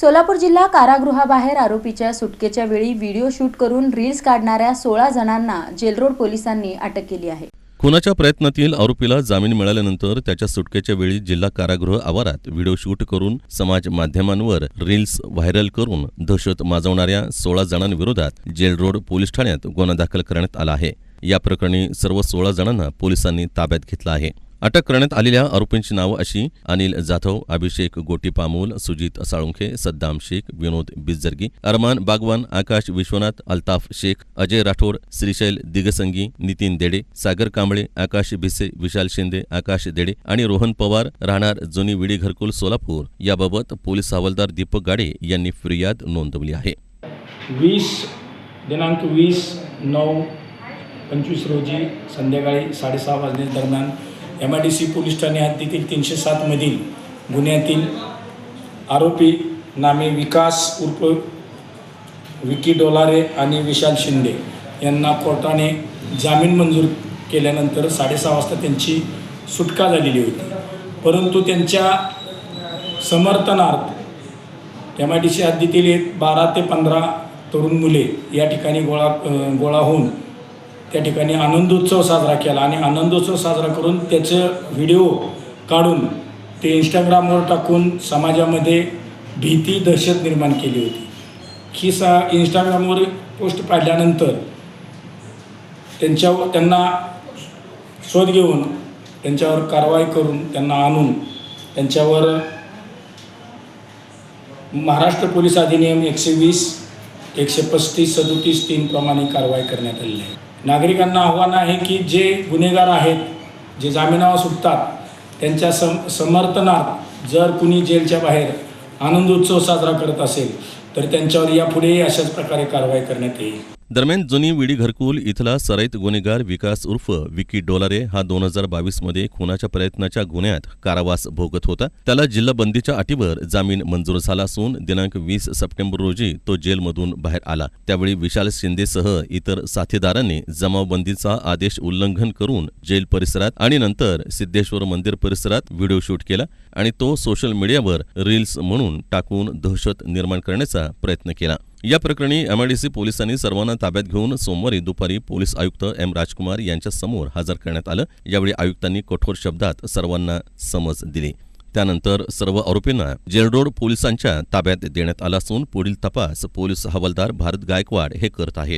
सोलापूर जिल्हा कारागृहाबाहेर आरोपीच्या सुटकेच्या वेळी व्हिडिओ शूट करून रील्स काढणाऱ्या सोळा जणांना जेलरोड पोलिसांनी अटक केली आहे. खुनाच्या प्रयत्नातील आरोपीला जामीन मिळाल्यानंतर त्याच्या सुटकेच्या वेळी जिल्हा कारागृह आवारात व्हिडिओ शूट करून समाज माध्यमांवर रील्स व्हायरल करून दहशत माजवणाऱ्या सोळा जणांविरोधात जेलरोड पोलीस ठाण्यात गुन्हा दाखल करण्यात आला आहे. या प्रकरणी सर्व सोळा जणांना पोलिसांनी ताब्यात घेतलं आहे. अटक करण्यात आलेल्या आरोपींची नावं अशी अनिल जाधव अभिषेक गोटी पामोल सुजित साळुंखे सद्दाम शेख विनोद बिजर्गी अरमान बागवान आकाश विश्वनाथ अल्ताफ शेख अजय राठोड श्रीशैल दिगसंगी नितीन देडे सागर कांबळे आकाश भिसे विशाल शिंदे आकाश देडे आणि रोहन पवार राहणार जुनी विडी घरकुल सोलापूर. याबाबत पोलीस हवालदार दीपक गाडे यांनी फिर्याद नोंदवली आहे. वीस दिनांक वीस नऊ पंचवीस रोजी संध्याकाळी साडेसहा वाजले दरम्यान M I D C police Thane हद्दीतील तीनशे सातमधील गुन्ह्यातील आरोपी नामे विकास उर्फ विकी डोलारे आणि विशाल शिंदे यांना कोर्टाने जामीन मंजूर केल्यानंतर साडेसहा वाजता त्यांची सुटका झालेली होती. परंतु त्यांच्या समर्थनार्थ एम आय डी सी हद्दीतील एक बारा ते पंधरा तरुण मुले या ठिकाणी गोळा गोळा होऊन त्या ठिकाणी आनंदोत्सव साजरा केला आणि आनंदोत्सव साजरा करून त्याचं व्हिडिओ काढून ते इंस्टाग्रामवर टाकून समाजामध्ये भीती दहशत निर्माण केली होती. ही सा इंस्टाग्रामवर पोस्ट पाडल्यानंतर त्यांच्यावर त्यांना शोध घेऊन त्यांच्यावर कारवाई करून त्यांना आणून त्यांच्यावर महाराष्ट्र पोलीस अधिनियम एकशे वीस एकशे पस्तीस सदोतीस तीन प्रमाणे कारवाई करण्यात आलेली आहे. नागरिकांना आव्हान आहे की जे गुन्हेगार आहेत जे जामिनावर सुटतात त्यांच्या सम समर्थनार्थ जर कुणी जेलच्या बाहेर आनंदोत्सव साजरा करत असेल तर त्यांच्यावर यापुढेही अशाच प्रकारे कारवाई करण्यात येईल. दरम्यान जुनी विडी घरकुल इथला सराईत गुन्हेगार विकास उर्फ विकी डोलारे हा दोन हजार बावीसमध्ये खुनाच्या प्रयत्नाच्या गुन्ह्यात कारावास भोगत होता. त्याला जिल्हाबंदीच्या अटीवर जामीन मंजूर झाला असून दिनांक वीस सप्टेंबर रोजी तो जेलमधून बाहेर आला. त्यावेळी विशाल शिंदेसह इतर साथीदारांनी जमावबंदीचा आदेश उल्लंघन करून जेल परिसरात आणि नंतर सिद्धेश्वर मंदिर परिसरात व्हिडिओ शूट केला आणि तो सोशल मीडियावर रील्स म्हणून टाकून दहशत निर्माण करण्याचा प्रयत्न केला. या प्रकरणी एमआयडीसी पोलिसांनी सर्वांना ताब्यात घेऊन सोमवारी दुपारी पोलीस आयुक्त एम राजकुमार यांच्यासमोर हजर करण्यात आलं. यावेळी आयुक्तांनी कठोर शब्दात सर्वांना समज दिली. त्यानंतर सर्व आरोपींना जेलरोड पोलिसांच्या ताब्यात देण्यात आला असून पुढील तपास पोलीस हवालदार भारत गायकवाड हे करत आहेत.